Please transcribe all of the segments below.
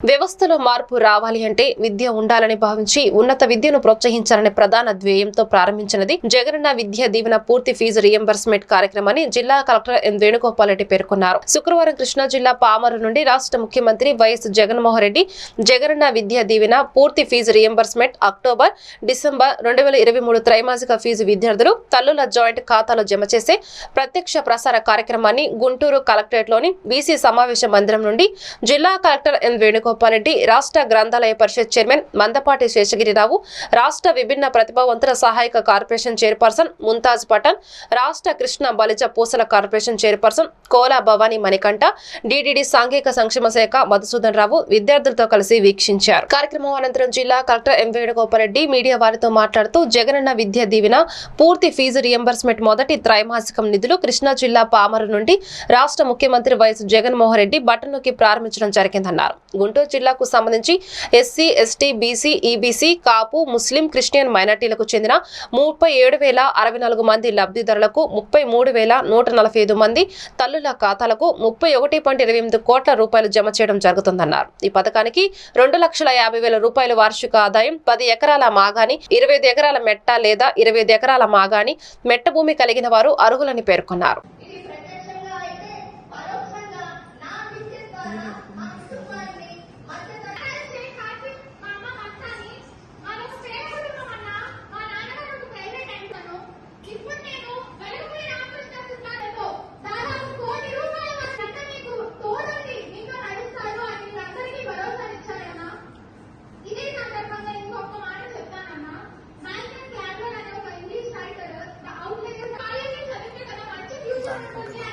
వ్యవస్థలో మార్పు రావాలి అంటే విద్య ఉండాలని భావించి ఉన్నత విద్యను ప్రోత్సహించాలనే ప్రధాన ధ్యేయంతో ప్రారంభించినది జగనన్న విద్యా దీవెన పూర్తి ఫీజు రియంబర్స్మెంట్ కార్యక్రమాన్ని జిల్లా కలెక్టర్ ఎన్ వేణుగోపాల్ రెడ్డి పేర్కొన్నారు. శుక్రవారం కృష్ణా జిల్లా పామరు నుండి రాష్ట్ర ముఖ్యమంత్రి వైఎస్ జగన్మోహన్ రెడ్డి జగనన్న విద్యా దీవెన పూర్తి ఫీజు రియంబర్స్మెంట్ అక్టోబర్ డిసెంబర్ రెండు వేల ఇరవై మూడు త్రైమాసిక ఫీజు విద్యార్థులు తల్లుల జాయింట్ ఖాతాలో జమ చేసే ప్రత్యక్ష ప్రసార కార్యక్రమాన్ని గుంటూరు కలెక్టరేట్లోని బీసీ సమావేశ మందిరం నుండి జిల్లా కలెక్టర్ ఎన్ వేణుగోపాల్ రెడ్డి రాష్ట్ర గ్రంథాలయ పరిషత్ చైర్మన్ మందపాటి శేషగిరిరావు రాష్ట్ర విభిన్న ప్రతిభావంతుల సహాయక కార్పొరేషన్ చైర్పర్సన్ ముంతాజ్ పఠాన్ రాష్ట్ర Krishna Balija Pusala corporation chairperson Kola Bhavani Manikanta DDD సాంఘిక సంక్షేమ శాఖ మధుసూదన్ రావు విద్యార్థులతో కలిసి వీక్షించారు. కార్యక్రమం అనంతరం జిల్లా collector M Venugopal Reddy media వారితో మాట్లాడుతూ జగనన్న విద్యా దీవెన పూర్తి ఫీజు రియంబర్స్మెంట్ మొదటి త్రైమాసికం నిధులు కృష్ణా జిల్లా పామరు నుండి రాష్ట్ర ముఖ్యమంత్రి వైఎస్ జగన్మోహన్ రెడ్డి బట్టనుకి ప్రారంభించడం జరిగిందన్నారు. గుంటూరు జిల్లాకు సంబంధించి SC ST BC EBC Kapu Muslim Christian మైనార్టీలకు చెందిన ముప్పై ఏడు వేల అరవై నాలుగు మంది లబ్ధిదారులకు ముప్పై మూడు వేల నూట నలభై ఐదు మంది తల్లుల ఖాతాలకు ముప్పై ఒకటి పాయింట్ ఇరవై ఎనిమిది కోట్ల రూపాయలు జమ చేయడం జరుగుతుందన్నారు. ఈ పథకానికి రెండు లక్షల యాభై వేల రూపాయల వార్షిక ఆదాయం పది ఎకరాల మాగాని ఇరవై ఎకరాల మెట్ట లేదా ఇరవై ఐదు ఎకరాల మాగాని మెట్ట భూమి కలిగిన వారు అర్హులని పేర్కొన్నారు. మంచి ఫ్యూచర్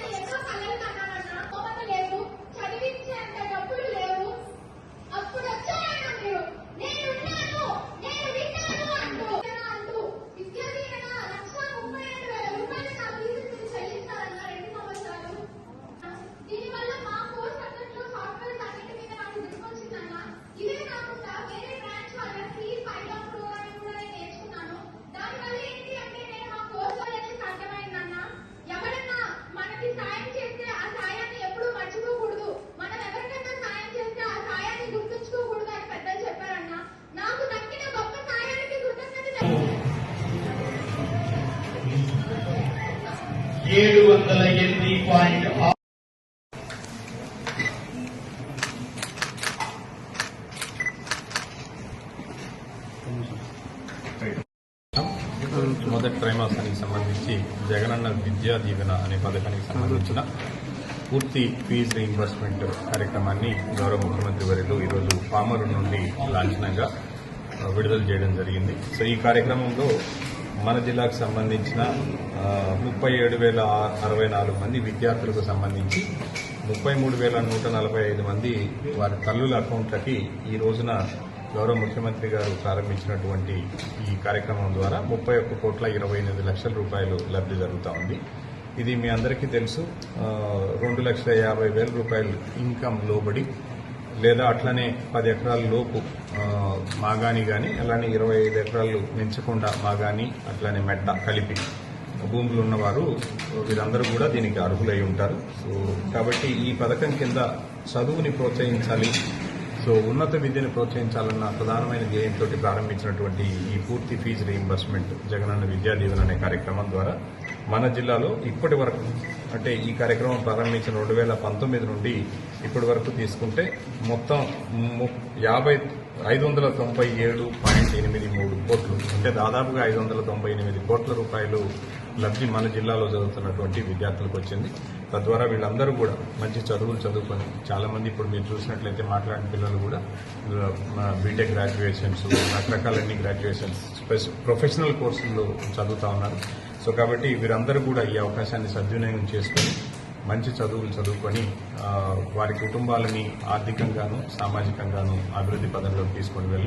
ఏడు వందల ఎనిమిది పాయింట్ మొదటి త్రైమాసానికి సంబంధించి జగనన్న విద్యా దీవెన అనే పథకానికి సంబంధించిన పూర్తి ఫీజు రీఇంబర్స్మెంట్ కార్యక్రమాన్ని గౌరవ ముఖ్యమంత్రి వర్యులు ఈరోజు పామరు నుండి లాంఛనంగా విడుదల చేయడం జరిగింది. సో ఈ కార్యక్రమంలో మన జిల్లాకు సంబంధించిన ముప్పై ఏడు వేల అరవై నాలుగు మంది విద్యార్థులకు సంబంధించి ముప్పై మూడు వేల నూట నలభై ఐదు మంది వారి తల్లుల అకౌంట్లకి ఈ రోజున గౌరవ ముఖ్యమంత్రి గారు ప్రారంభించినటువంటి ఈ కార్యక్రమం ద్వారా ముప్పై ఒక్క కోట్ల ఇరవై ఎనిమిది లక్షల రూపాయలు లబ్ధి జరుగుతూ ఉంది. ఇది మీ అందరికీ తెలుసు. రెండు లక్షల యాభై వేల రూపాయలు ఇన్కమ్ లోబడి లేదా అట్లనే పది ఎకరాల లోపు మాగాని కానీ అలానే ఇరవై ఐదు ఎకరాలు మించకుండా మాగాని అట్లానే మెట్ట కలిపి భూములు ఉన్నవారు వీరందరూ కూడా దీనికి అర్హులై ఉంటారు. సో కాబట్టి ఈ పథకం కింద చదువుని ప్రోత్సహించాలి. సో ఉన్నత విద్యను ప్రోత్సహించాలన్న ప్రధానమైన ధ్యేయంతో ప్రారంభించినటువంటి ఈ పూర్తి ఫీజు రీయింబర్స్మెంట్ జగనన్న విద్యా దీవెన అనే కార్యక్రమం ద్వారా మన జిల్లాలో ఇప్పటి వరకు అంటే ఈ కార్యక్రమం ప్రారంభించిన రెండు వేల పంతొమ్మిది నుండి ఇప్పటి వరకు తీసుకుంటే మొత్తం ము- యాభై ఐదు వందల తొంభై ఏడు పాయింట్ ఎనిమిది మూడు కోట్లు అంటే దాదాపుగా ఐదు వందల తొంభై ఎనిమిది కోట్ల రూపాయలు లబ్ధి మన జిల్లాలో చదువుతున్నటువంటి విద్యార్థులకు వచ్చింది. తద్వారా వీళ్ళందరూ కూడా మంచి చదువులు చదువుకొని చాలామంది ఇప్పుడు మీరు చూసినట్లయితే మాట్లాడిన పిల్లలు కూడా బీటెక్ గ్రాడ్యుయేషన్స్ రకరకాలన్నీ గ్రాడ్యుయేషన్స్ ప్రొఫెషనల్ కోర్సుల్లో చదువుతా ఉన్నారు. సో కాబట్టి వీరందరూ కూడా ఈ అవకాశాన్ని సద్వినియోగం చేసుకొని మంచి చదువులు చదువుకొని వారి కుటుంబాలని ఆర్థికంగాను సామాజికంగాను అభివృద్ధి పదంలోకి తీసుకొని వెళ్ళి